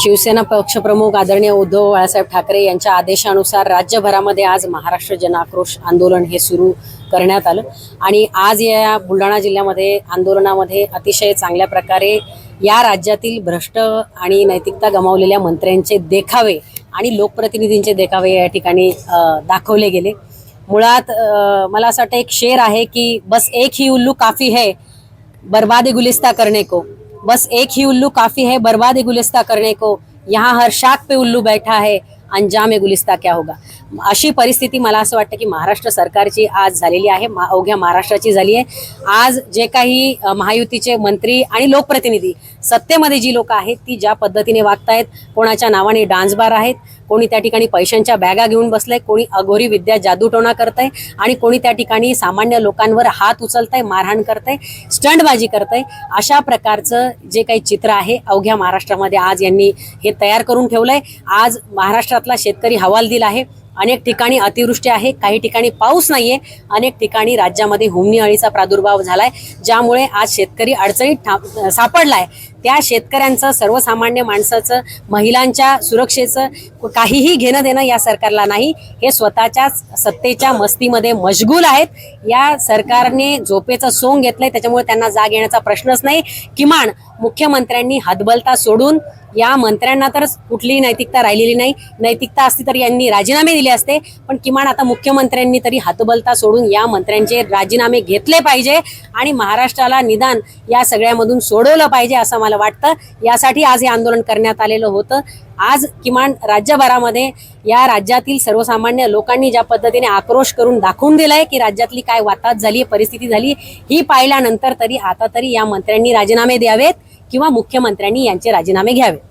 शिवसेना पक्षप्रमुख आदरणीय उद्धव बाळासाहेब ठाकरे यांच्या आदेशानुसार राज्यभरामध्ये आज महाराष्ट्र जनाक्रोश आंदोलन हे सुरू करण्यात आलं. आणि आज या बुलढाणा जिल्ह्यामध्ये आंदोलनामध्ये अतिशय चांगल्या प्रकारे या राज्यातील भ्रष्ट आणि नैतिकता गमावलेल्या मंत्र्यांचे देखावे आणि लोकप्रतिनिधींचे देखावे या ठिकाणी दाखवले गेले. मुळात मला असं वाटतं एक शेर आहे की बस एक ही उल्लू काफी है बर्बाद गुलिस्ता करणे को. बस एक ही उल्लू काफी है बर्बाद गुलिस्ता करने को। यहाँ हर शाख पे उल्लू बैठा है। अंजाम गुलिस्ता क्या होगा? अशी परिस्थिती मला असं वाटतं की महाराष्ट्र सरकारची आज झालेली आहे मा- अवघ्या महाराष्ट्राची झाली आहे. आज जे काही महायुतीचे मंत्री आणि लोकप्रतिनिधी सत्तेमध्ये जी लोक आहेत ती ज्या पद्धतीने वागतायत कोणाच्या नावाने डान्सबार आहेत कोणी त्या ठिकाणी पैशांच्या बॅगा घेऊन बसलंय कोणी अघोरी विद्या जादूटोणा करतंय आणि कोणी त्या ठिकाणी सामान्य लोकांवर हात उचलतंय मारहाण करतंय स्टंटबाजी करतंय अशा प्रकारचं जे काही चित्र आहे अवघ्या महाराष्ट्रामध्ये आज यांनी हे तयार करून ठेवलंय. आज महाराष्ट्रातला शेतकरी हवाल दिला आहे. अनेक ठिकाणी अतिवृष्टी आहे काही ठिकाणी पाऊस नाहीये अनेक ठिकाणी राज्यामध्ये हुमनी अळीचा प्रादुर्भाव झालाय ज्यामुळे आज शेतकरी अडचणीत ठा- सापडलाय. त्या शेतकऱ्यांचं सर्वसामान्य माणसाचं महिलांच्या सुरक्षेचं काहीही घेणं देणं या सरकारला नाही. हे स्वतःच्याच सत्तेच्या मस्तीमध्ये मशगूल आहेत. या सरकारने झोपेचं सोंग घेतलंय त्याच्यामुळे त्यांना जाग येण्याचा प्रश्नच नाही. किमान मुख्यमंत्र्यांनी हतबलता सोडून या मंत्र्यांना तर कुठलीही नैतिकता राहिलेली नाही. नैतिकता असती तर यांनी राजीनामे दिले असते. पण किमान आता मुख्यमंत्र्यांनी तरी हातबलता सोडून या मंत्र्यांचे राजीनामे घेतले पाहिजे आणि महाराष्ट्राला निदान या सगळ्यामधून सोडवलं पाहिजे असं मला वाटतं. यासाठी आज हे आंदोलन करण्यात आलेलं होतं. आज किमान राज्यभरामध्ये या राज्यातील सर्वसामान्य लोकांनी ज्या पद्धतीने आक्रोश करून दाखवून दिलाय की राज्यातली काय वातात झाली परिस्थिती झाली ही पाहिल्यानंतर तरी आता तरी या मंत्र्यांनी राजीनामे द्यावेत किंवा मुख्यमंत्र्यांनी यांचे राजीनामे घ्यावे